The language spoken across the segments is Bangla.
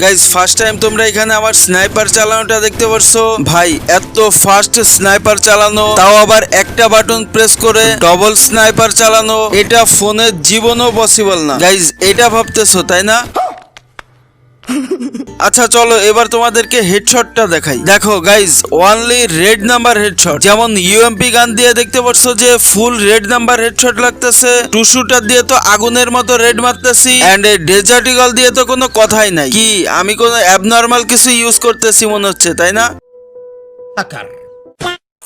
গাইজ ফার্স্ট টাইম তোমরা এখানে আবার স্নাইপার চালানোটা দেখতে পারছ। ভাই, এত ফাস্ট স্নাইপার চালানো, তাও আবার একটা বাটন প্রেস করে ডবল স্নাইপার চালানো, এটা ফোনের জীবনও পসিবল না। গাইজ এটা ভাবতেছো, তাই না? আচ্ছা চলো, এবার তোমাদেরকে হেডশটটা দেখাই। দেখো guys only red number headshot যেমন ইউএমপি গান দিয়ে দেখতে পাচ্ছ যে ফুল রেড নাম্বার হেডশট লাগতেছে। টু শুটার দিয়ে তো আগুনের মতো রেড মারতেছি। এন্ড ডেজার্টিগল দিয়ে তো কোনো কথাই নাই। কি, আমি কোনো অ্যাবনর্মাল কিছু ইউজ করতেছি মনে হচ্ছে, তাই না?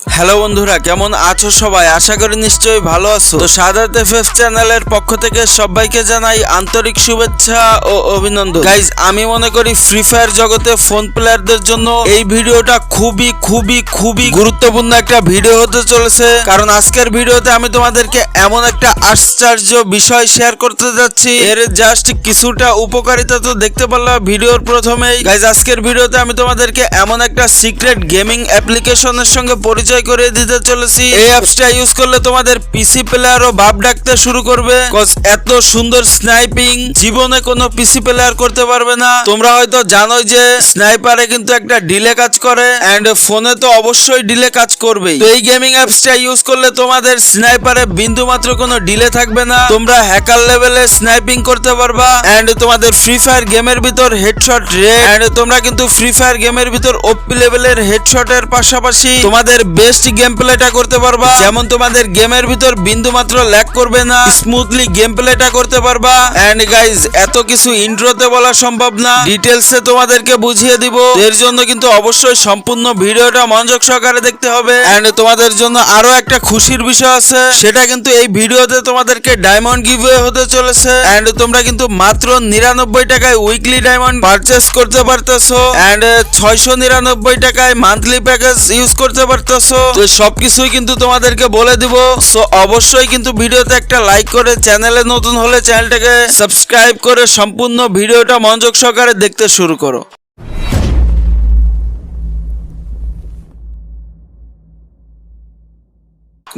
হ্যালো বন্ধুরা, কেমন আছো সবাই? আশা করি নিশ্চয়ই ভালো আছো। তো সাদাত এফএফ চ্যানেলের পক্ষ থেকে সবাইকে জানাই আন্তরিক শুভেচ্ছা ও অভিনন্দন। গাইজ আমি মনে করি ফ্রি ফায়ার জগতে ফোন প্লেয়ারদের জন্য এই ভিডিওটা খুবই খুবই খুবই গুরুত্বপূর্ণ একটা ভিডিও হতে চলেছে। কারণ আজকের ভিডিওতে আমি তোমাদেরকে এমন একটা আশ্চর্য বিষয় শেয়ার করতে যাচ্ছি। এর জাস্ট কিছুটা উপকারিতা তো দেখতে পারলাম ভিডিওর প্রথমেই। গাইজ আজকের ভিডিওতে আমি তোমাদেরকে এমন একটা সিক্রেট গেমিং অ্যাপ্লিকেশনের সঙ্গে পরিচয় করে দিতে চলেছি। এই অ্যাপসটা ইউজ করলে তোমাদের পিসি প্লেয়ারও ভাব ডাকতে শুরু করবে। কজ এত সুন্দর স্নাইপিং জীবনে কোনো পিসি প্লেয়ার করতে পারবে না। তোমরা হয়তো জানোই যে স্নাইপারে কিন্তু একটা ডিলে কাজ করে এন্ড ফোনে তো অবশ্যই ডিলে কাজ করবেই। তো এই গেমিং অ্যাপসটা ইউজ করলে তোমাদের স্নাইপারে বিন্দু মাত্র কোনো ডিলে থাকবে না। তোমরা হ্যাকার লেভেলে স্নাইপিং করতে পারবা এন্ড তোমাদের ফ্রি ফায়ার গেমের ভিতর হেডশট রেট এন্ড তোমরা কিন্তু ফ্রি ফায়ার গেমের ভিতর ওপি লেভেলের হেডশটের পাশাপাশি তোমাদের বেস্ট গেম প্লেটা করতে পারবা। যেমন তোমাদের গেমের ভিতর বিন্দু মাত্র ল্যাগ করবে না স্মুথলি গেম প্লেটা করতে পারবা। এন্ড গাইজ এত কিছু ইন্ট্রোতে বলা সম্ভব না। ডিটেলসে তোমাদেরকে বুঝিয়ে দিব। এর জন্য কিন্তু অবশ্যই সম্পূর্ণ ভিডিওটা মনোযোগ সহকারে দেখতে হবে। এন্ড তোমাদের জন্য আরও একটা খুশির বিষয় আছে। সেটা কিন্তু এই ভিডিওতে তোমাদেরকে ডায়মন্ড গিভওয়ে হতে চলেছে। এন্ড তোমরা কিন্তু মাত্র নিরানব্বই টাকায় উইকলি ডায়মন্ড পারচেস করতে পারতেছো। এন্ড ছয়শো নিরানব্বই টাকায় মান্থলি প্যাকেজ ইউজ করতে পারতেছো। তো সবকিছুই কিন্তু তোমাদেরকে বলে দিব। সো অবশ্যই কিন্তু ভিডিওতে একটা লাইক করে চ্যানেলে নতুন হলে চ্যানেলটাকে সাবস্ক্রাইব করে সম্পূর্ণ ভিডিওটা মনোযোগ সহকারে দেখতে শুরু করো।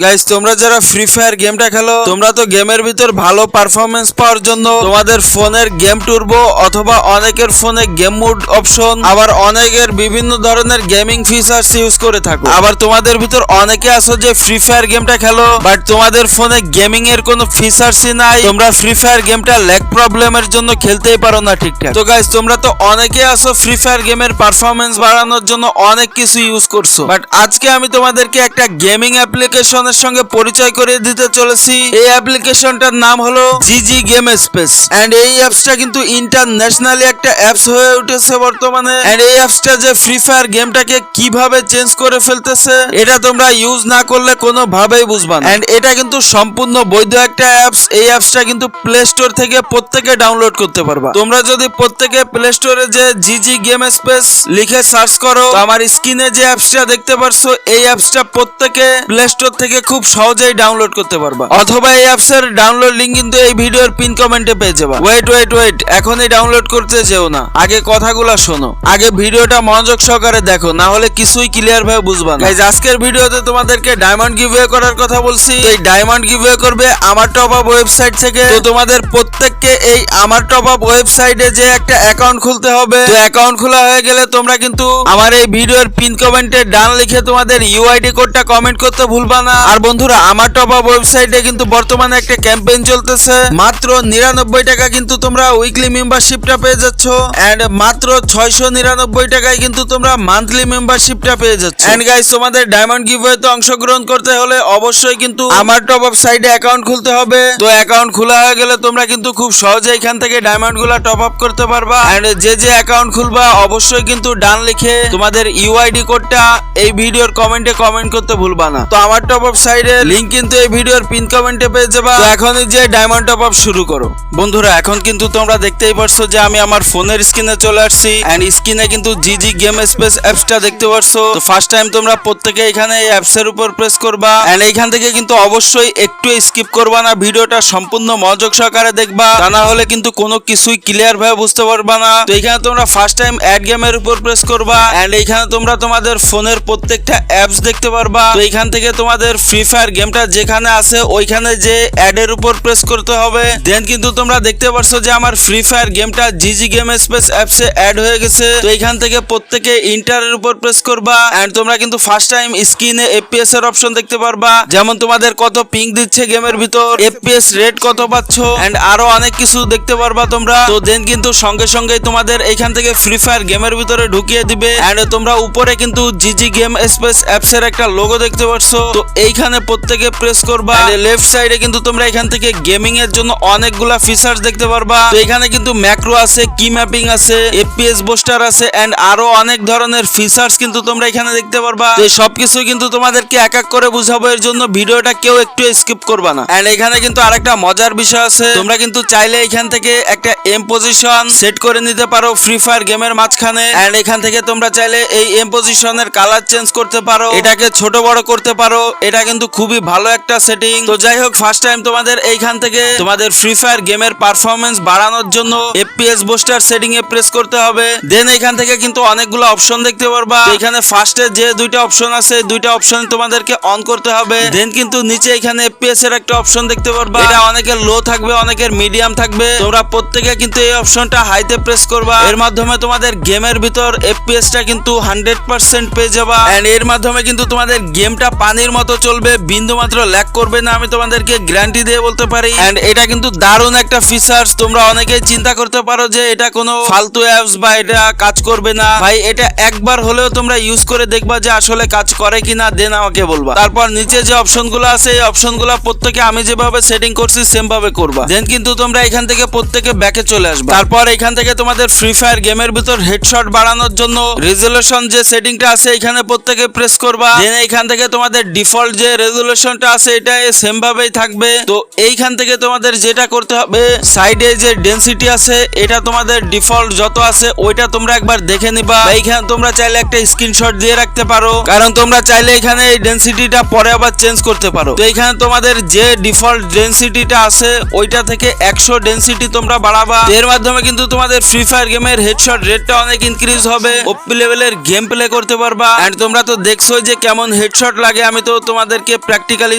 গাইস তোমরা যারা ফ্রি ফায়ার গেমটা খেলো, তোমরা তো গেমের ভিতর ভালো পারফরমেন্স পাওয়ার জন্য তোমাদের ফোনের গেম টুরবো অথবা অনেকের ফোনে গেম মুড অপশন আবার অনেকের বিভিন্ন ধরনের গেমিং ফিচার্স ইউজ করে থাকো। আবার তোমাদের ভিতর অনেকে আছো যে ফ্রি ফায়ার গেমটা খেলো বাট তোমাদের ফোনে গেমিং এর কোনো ফিচার্সই নাই। তোমরা ফ্রি ফায়ার গেমটা ল্যাগ প্রবলেমের জন্য খেলতেই পারো না ঠিকঠাক। তো গাইস তোমরা তো অনেকে আছো ফ্রি ফায়ার গেমের পারফরমেন্স বাড়ানোর জন্য অনেক কিছু ইউজ করছ। বাট আজকে আমি তোমাদেরকে একটা গেমিং অ্যাপ্লিকেশনের সঙ্গে পরিচয় করে দিতে চলেছি। এই অ্যাপ্লিকেশনটার নাম হলো জিজি গেম স্পেস। এন্ড এই অ্যাপসটা কিন্তু ইন্টারন্যাশনালি একটা অ্যাপস হয়ে উঠেছে বর্তমানে। এন্ড এই অ্যাপসটা যে ফ্রি ফায়ার গেমটাকে কীভাবে চেঞ্জ করে ফেলতেছে, এটা তোমরা ইউজ না করলে কোনো ভাবেই বুঝবা না। এন্ড এটা কিন্তু সম্পূর্ণ বৈধ একটা অ্যাপস। এই অ্যাপসটা কিন্তু প্লে স্টোর থেকে প্রত্যেকে ডাউনলোড করতে পারবা। তোমরা যদি প্রত্যেকে প্লে স্টোরে যে জিজি গেম স্পেস লিখে সার্চ করো আমার স্ক্রিনে যে অ্যাপসটা দেখতে পারছ, এই অ্যাপসটা প্রত্যেকে প্লে স্টোর থেকে খুব সহজেই ডাউনলোড করতে পারবা। অথবা এই অ্যাপস এর ডাউনলোড লিংক কিন্তু এই ভিডিওর পিন কমেন্টে পেয়ে যাবা। ওয়েট ওয়েট ওয়েট এখনই ডাউনলোড করতে যেও না। আগে কথাগুলো শোনো। আগে ভিডিওটা মনোযোগ সহকারে দেখো, না হলে কিছুই ক্লিয়ার ভাবে বুঝবা না। আজকের ভিডিওতে তোমাদেরকে ডায়মন্ড গিভওয়ে করার কথা বলছি। এই ডায়মন্ড গিভওয়ে করবে আমার টপ আপ ওয়েবসাইট থেকে। তো তোমাদের প্রত্যেককে এই আমার টপ আপ ওয়েবসাইটে যে একটা অ্যাকাউন্ট খুলতে হবে। তো অ্যাকাউন্ট খোলা হয়ে গেলে তোমরা কিন্তু আমার এই ভিডিওর পিন কমেন্টে ডান লিখে তোমাদের ইউআইডি কোডটা কমেন্ট করতে ভুলবা না। আর বন্ধুরা, আমার টপ আপ ওয়েবসাইটে কিন্তু বর্তমানে একটা ক্যাম্পেইন চলতেছে। মাত্র নিরানব্বই টাকা কিন্তু তোমরা উইকলি মেম্বারশিপটা পেয়ে যাচ্ছ। এন্ড মাত্র ছয়শো নিরানব্বই টাকায় কিন্তু তোমরা মান্থলি মেম্বারশিপটা পেয়ে যাচ্ছ। এন্ড গাইস তোমাদের ডায়মন্ড গিভওয়েতে অংশগ্রহণ করতে হলে অবশ্যই কিন্তু আমার টপ আপ সাইডে অ্যাকাউন্ট খুলতে হবে। তো অ্যাকাউন্ট খোলা হয়ে গেলে তোমরা কিন্তু খুব সহজে এখান থেকে ডায়মন্ডগুলা টপ আপ করতে পারবা। এন্ড যে যে অ্যাকাউন্ট খুলবা, অবশ্যই কিন্তু ডান লিখে তোমাদের ইউআইডি কোডটা এই ভিডিওর কমেন্টে কমেন্ট করতে ভুলবা না। তো আমার টপ আপ সাইডের লিংক কিন্তু এই ভিডিওর পিন কমেন্টে পেয়ে যাবা। তো এখনই যে ডায়মন্ড টপ আপ শুরু করো। বন্ধুরা এখন কিন্তু তোমরা দেখতেই পারছ যে আমি আমার ফোনের স্ক্রিনে চলে আসছি। এন্ড স্ক্রিনে কিন্তু জিজি গেম স্পেস অ্যাপসটা দেখতে পারছ। তো ফার্স্ট টাইম তোমরা প্রত্যেকে এখানে এই অ্যাপস এর উপর প্রেস করবা। এন্ড এইখান থেকে কিন্তু অবশ্যই একটু স্কিপ করবা না। ভিডিওটা সম্পূর্ণ মনোযোগ সহকারে দেখবা। তা না হলে কিন্তু কোনো কিছুই ক্লিয়ার ভাবে বুঝতে পারবা না। তো এখানে তোমরা ফার্স্ট টাইম অ্যাড গেমের উপর প্রেস করবা। এন্ড এইখানে তোমরা তোমাদের ফোনের প্রত্যেকটা অ্যাপস দেখতে পারবা। তো এইখান থেকে তোমাদের ফ্রি ফায়ার গেমটা যেখানে আছে, ওইখানে যে অ্যাড এর উপর প্রেস করতে হবে। দেন কিন্তু তোমরা দেখতে পারছ যে আমার ফ্রি ফায়ার গেমটা জিজি গেম স্পেস অ্যাপসে অ্যাড হয়ে গেছে। তো এইখান থেকে প্রত্যেকে ইন্টারের উপর প্রেস করবা। এন্ড তোমরা কিন্তু ফার্স্ট টাইম স্ক্রিনে এফপিএস এর অপশন দেখতে পারবা। যেমন তোমাদের কত পিং দিচ্ছে গেমের ভিতর এফপিএস রেট কত পাচ্ছ এন্ড আরও অনেক কিছু দেখতে পারবা তোমরা। তো দেন কিন্তু সঙ্গে সঙ্গে তোমাদের এইখান থেকে ফ্রি ফায়ার গেমের ভিতরে ঢুকিয়ে দিবে। এন্ড তোমরা উপরে কিন্তু জিজি গেম স্পেস অ্যাপস এর একটা লোগো দেখতে পাচ্ছ তো এইখানে প্রত্যেকে প্রেস করবা। লেফট সাইডে কিন্তু তোমরা এখান থেকে গেমিং এর জন্য অনেকগুলা ফিচার্স দেখতে পারবা। তো এখানে কিন্তু ম্যাক্রো আছে কি ম্যাপিং আছে এফপিএস বুস্টার আছে এন্ড আরও অনেক ধরনের ফিচার্স কিন্তু তোমরা এখানে দেখতে পারবা। এই সবকিছু কিন্তু তোমাদেরকে এক এক করে বুঝাবো এর জন্য ভিডিওটা কেউ একটু স্কিপ করবা না। এন্ড এখানে কিন্তু আরেকটা মজার বিষয় আছে। তোমরা কিন্তু চাইলে এখান থেকে একটা এম পজিশন সেট করে নিতে পারো ফ্রি ফায়ার গেমের মাঝখানে। এন্ড এখান থেকে তোমরা চাইলে এই এম পজিশনের কালার চেঞ্জ করতে পারো। এটাকে ছোট বড় করতে পারো। এটা কিন্তু খুবই ভালো একটা সেটিং তো যাই হোক ফার্স্ট টাইম তোমাদের এইখান থেকে তোমাদের ফ্রি ফায়ার গেমের পারফরমেন্স বাড়ানোর জন্য এফপিএস বুস্টার সেটিং এ প্রেস করতে হবে। দেন এখান থেকে কিন্তু অনেকগুলো অপশন দেখতে পারবা। এখানে ফার্স্টে যে দুইটা অপশন আছে, দুইটা অপশন তোমাদেরকে অন করতে হবে। দেন কিন্তু নিচে এখানে এফপিএস এর একটা অপশন দেখতে পারবা। এটা অনেকের লো থাকবে, অনেকের মিডিয়াম থাকবে। তোমরা প্রত্যেকে কিন্তু এই অপশনটা হাইতে প্রেস করবা। এর মাধ্যমে তোমাদের গেমের ভিতর এফপিএস টা কিন্তু হান্ড্রেড পার্সেন্ট পেয়ে যাবা। এন্ড এর মাধ্যমে কিন্তু তোমাদের গেমটা পানির মতো চলবে বিন্দু মাত্র ল্যাক করবে না, আমি তোমাদেরকে গ্যারান্টি দিয়ে বলতে পারি। এন্ড এটা কিন্তু দারুণ একটা ফিচার্স তোমরা অনেকেই চিন্তা করতে পারো যে এটা কোনো ফালতু অ্যাপস বা এটা কাজ করবে না। ভাই, এটা একবার হলেও তোমরা ইউজ করে দেখবা যে আসলে কাজ করে কিনা দেন আমাকে বলবা। তারপর নিচে যে অপশনগুলো আছে, এই অপশনগুলো প্রত্যেকে আমি যেভাবে সেটিং করছি সেম ভাবে করবা। দেন কিন্তু তোমরা এখান থেকে প্রত্যেকে ব্যাকে চলে আসবে। তারপর এখান থেকে তোমাদের ফ্রি ফায়ার গেমের ভিতর হেডশট বাড়ানোর জন্য রেজুলেশন যে সেটিংটা আছে, এখানে প্রত্যেকে প্রেস করবা। দেন এইখান থেকে তোমাদের ডিফল্ট যে রেজুলেশনটা আছে, এটা সেম ভাবেই থাকবে। তো এইখান থেকে তোমাদের যেটা করতে হবে, সাইডে যে ডেনসিটি আছে, এটা তোমাদের ডিফল্ট যত আছে, ওইটা তোমরা একবার দেখে নিবা। এইখানে তোমরা চাইলে একটা স্ক্রিনশট দিয়ে রাখতে পারো। কারণ তোমরা চাইলে এখানে এই ডেনসিটিটা পরে আবার চেঞ্জ করতে পারো। তো এখানে তোমাদের যে ডিফল্ট ডেনসিটিটা আছে, ওইটা থেকে একশো ডেনসিটি তোমরা বাড়াবা। এর মাধ্যমে কিন্তু তোমাদের ফ্রি ফায়ার গেমের হেডশট রেটটা অনেক ইনক্রিজ হবে। ওপি লেভেলের গেম প্লে করতে পারবা। এন্ড তোমরা তো দেখছ যে কেমন হেডশট লাগে, আমি তো তোমাদেরকে প্র্যাকটিক্যালি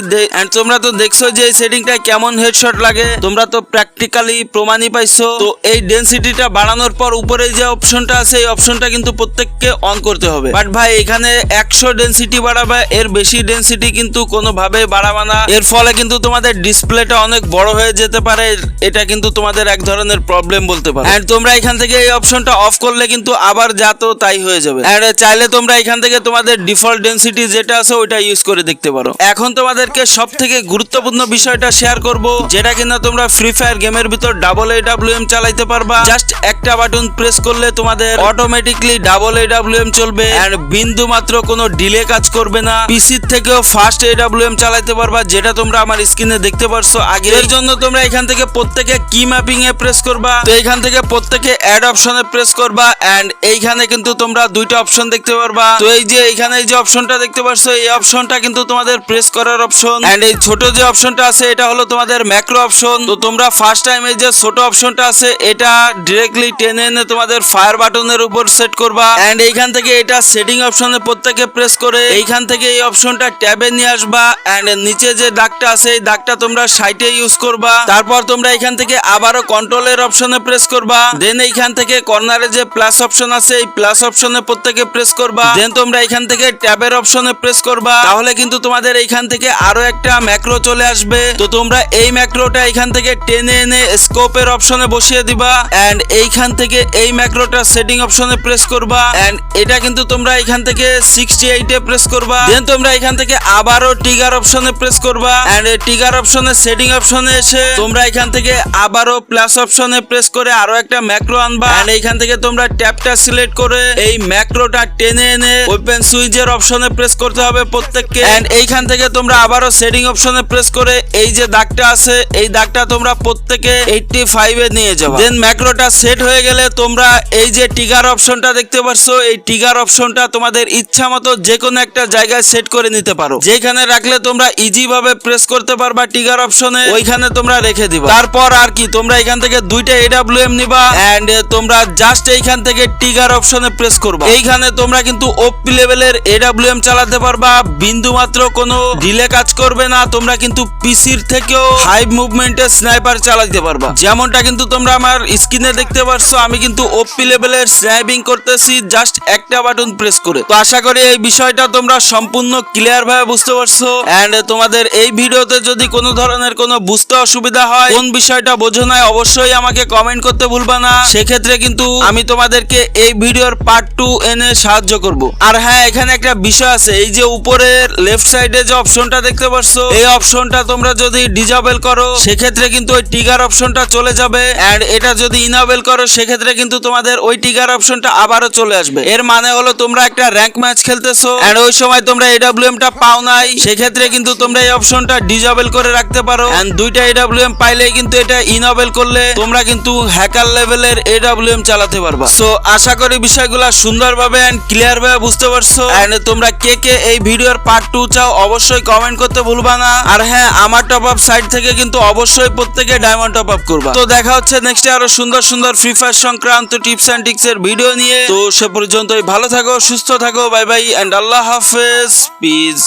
তোমরা তো দেখছ যে এই সেটিংটা কেমন হেডশট লাগে। তোমরা তো প্র্যাকটিক্যালি প্রমাণই পাইছো। তো এই ডেনসিটিটা বাড়ানোর পর উপরে যে অপশনটা আছে, এই অপশনটা কিন্তু প্রত্যেককে অন করতে হবে। বাট ভাই, এখানে একশো ডেনসিটি বাড়াবে, এর বেশি ডেনসিটি কিন্তু কোনোভাবে বাড়াবা না। এর ফলে কিন্তু তোমাদের ডিসপ্লেটা অনেক বড় হয়ে যেতে পারে। এটা কিন্তু তোমাদের এক ধরনের প্রবলেম বলতে পারো। এন্ড তোমরা এখান থেকে এই অপশনটা অফ করলে কিন্তু আবার যা তো তাই হয়ে যাবে। এন্ড চাইলে তোমরা এখান থেকে তোমাদের ডিফল্ট ডেনসিটি যেটা আছে, ওইটা ইউজ করে দেখতে পারো। এখন তোমাদেরকে সব থেকে গুরুত্বপূর্ণ বিষয়টা শেয়ার করব, যেটা কিনা তোমরা ফ্রি ফায়ার গেমের ভিতর ডাবল এ এম চালাইতে পারবা। জাস্ট একটা বাটন প্রেস করলে তোমাদের অটোমেটিকলি ডাবল এ এম চলবে। এন্ড বিন্দু মাত্র কোনো ডিলে কাজ করবে না। পিসির থেকেও ফাস্ট এ এম চালাইতে পারবা, যেটা তোমরা আমার স্ক্রিনে দেখতে পারছ আগে। এর জন্য তোমরা এখান থেকে প্রত্যেকে কি ম্যাপিং এ প্রেস করবা। তো এখান থেকে প্রত্যেকে অ্যাড অপশনে প্রেস করবা। এন্ড এইখানে কিন্তু তোমরা দুইটা অপশন দেখতে পারবা। তো এই যে এখানে এই যে অপশনটা দেখতে পারছ, এই অপশনটা কিন্তু তোমাদের প্রেস করার অপশন এন্ড এই ছোট যে অপশনটা আছে, এটা হলো তোমাদের ম্যাক্রো অপশন তো তোমরা ফার্স্ট টাইম এই যে ছোট অপশনটা আছে, এটা ডিরেক্টলি টেনে এনে তোমাদের ফায়ার বাটনের উপর সেট করবা। এন্ড এইখান থেকে এটা সেটিং অপশনে প্রত্যেকে প্রেস করে। এইখান থেকে এই অপশনটা ট্যাবে নিয়ে আসবা। এন্ড নিচে যে দাগটা আছে, এই দাগটা তোমরা সাইটে ইউজ করবা। তারপর তোমরা এখান থেকে আবারও কন্ট্রোলের অপশনে প্রেস করবা। দেন এইখান থেকে কর্নারে যে প্লাস অপশন আছে, এই প্লাস অপশনে প্রত্যেকে প্রেস করবা। দেন তোমরা এখান থেকে ট্যাবের অপশনে প্রেস করবা। তাহলে কিন্তু তোমাদের এইখান থেকে আরও একটা ম্যাক্রো চলে আসবে। তো তোমরা এই ম্যাক্রোটা এখান থেকে টেনে এনে স্কোপের অপশনে বসিয়ে দিবা এন্ড এইখান থেকে এই ম্যাক্রোটা সেটিং অপশনে প্রেস করবা এন্ড এটা কিন্তু তোমরা এখান থেকে সিক্সটি এইটে প্রেস করবা। দেন তোমরা এখান থেকে আবারও টিগার অপশনে প্রেস করবা এন্ড টিগার অপশনে সেটিং অপশনে এসে তোমরা এখান থেকে আবারও প্লাস অপশনে প্রেস করে আরও একটা ম্যাক্রো আনবা এন্ড এইখান থেকে তোমরা ট্যাবটা সিলেক্ট করে এই ম্যাক্রোটা টেনে এনে ওপেন সুইচের অপশনে প্রেস করতে হবে প্রত্যেককে এন্ড এইখান থেকে তোমরা আবারও সেটিং অপশনে প্রেস করে এই যে দাগটা আছে, এই দাগটা তোমরা প্রত্যেকে এইটটি ফাইভে নিয়ে যাবে। দেন ম্যাক্রোটা সেট হয়ে গেলে তোমরা এই যে টিগার অপশনটা দেখতে পারছ, এই টিগার অপশনটা তোমাদের ইচ্ছা মতো যে কোনো একটা জায়গায় সেট করে নিতে পারো। যেখানে রাখলে তোমরা ইজি ভাবে প্রেস করতে পারবা টিগার অপশনে ওইখানে তোমরা রেখে দিবা। তারপর আর কি, তোমরা এখান থেকে দুইটা এডাব্লিউএম নিবা এন্ড তোমরা জাস্ট এইখান থেকে টিগার অপশনে প্রেস করবা। এইখানে তোমরা কিন্তু ওপি লেভেলের এডাব্লিউএম চালাতে পারবা বিন্দু মাত্র কোনো ডিলে কাজ করবে না, তোমরা কিন্তু পিসির থেকেও হাই মুভমেন্টের স্নাইপার চালাতে পারবা। যেমনটা কিন্তু তোমরা আমার স্ক্রিনে দেখতে পারছ, আমি কিন্তু ওপি লেভেলের স্নাইপিং করতেছি জাস্ট একটা বাটন প্রেস করে। তো আশা করি এই বিষয়টা তোমরা সম্পূর্ণ ক্লিয়ার ভাবে বুঝতে পারছ। এন্ড তোমাদের এই ভিডিওতে যদি কোনো ধরনের কোনো বুঝতে অসুবিধা হয়, কোন বিষয়টা বোঝো নাই, অবশ্যই আমাকে কমেন্ট করতে ভুলবা না। সেক্ষেত্রে কিন্তু আমি তোমাদেরকে এই ভিডিওর পার্ট টু এনে সাহায্য করব। আর হ্যাঁ এখানে একটা বিষয় আছে, এই যে উপরের লেফট সাইডে যে অপশনটা দেখতে পাচ্ছ এই অপশনটা তোমরা যদি ডিজাবেল করো, সেক্ষেত্রে কিন্তু ওই টিগার অপশনটা চলে যাবে। এন্ড এটা যদি ইনাবেল করো, সেক্ষেত্রে কিন্তু তোমাদের ওই টিগার অপশনটা আবারও চলে আসবে। এর মানে হলো তোমরা একটা র্যাঙ্ক ম্যাচ খেলতেছো এন্ড ওই সময় তোমরা এডব্লিউএম টা পাও নাই। সেক্ষেত্রে কিন্তু তোমরা এই অপশনটা ডিজাবেল করে রাখতে পারো। এন্ড দুইটা এডব্লিউএম পাইলেই কিন্তু এটা ইনাবেল করলে তোমরা কিন্তু হ্যাকার লেভেলের এডব্লিউএম চালাতে পারবা। সো আশা করি বিষয়গুলো সুন্দরভাবে এন্ড ক্লিয়ার ভাবে বুঝতে পারছ। এন্ড তোমরা কে কে এই ভিডিওর পার্ট টু চাও অবশ্যই কমেন্ট করতে ভুলবা না। আর হ্যাঁ আমার টপ আপ সাইট থেকে কিন্তু অবশ্যই প্রত্যেকে ডায়মন্ড টপ আপ করবা। তো দেখা হচ্ছে নেক্সট আরও সুন্দর সুন্দর ফ্রি ফায়ার সংক্রান্ত টিপস এন্ড টিক্স এর ভিডিও নিয়ে। তো সে পর্যন্তই ভালো থাকো, সুস্থ থাকো বাই বাই এন্ড আল্লাহ হাফেজ পিস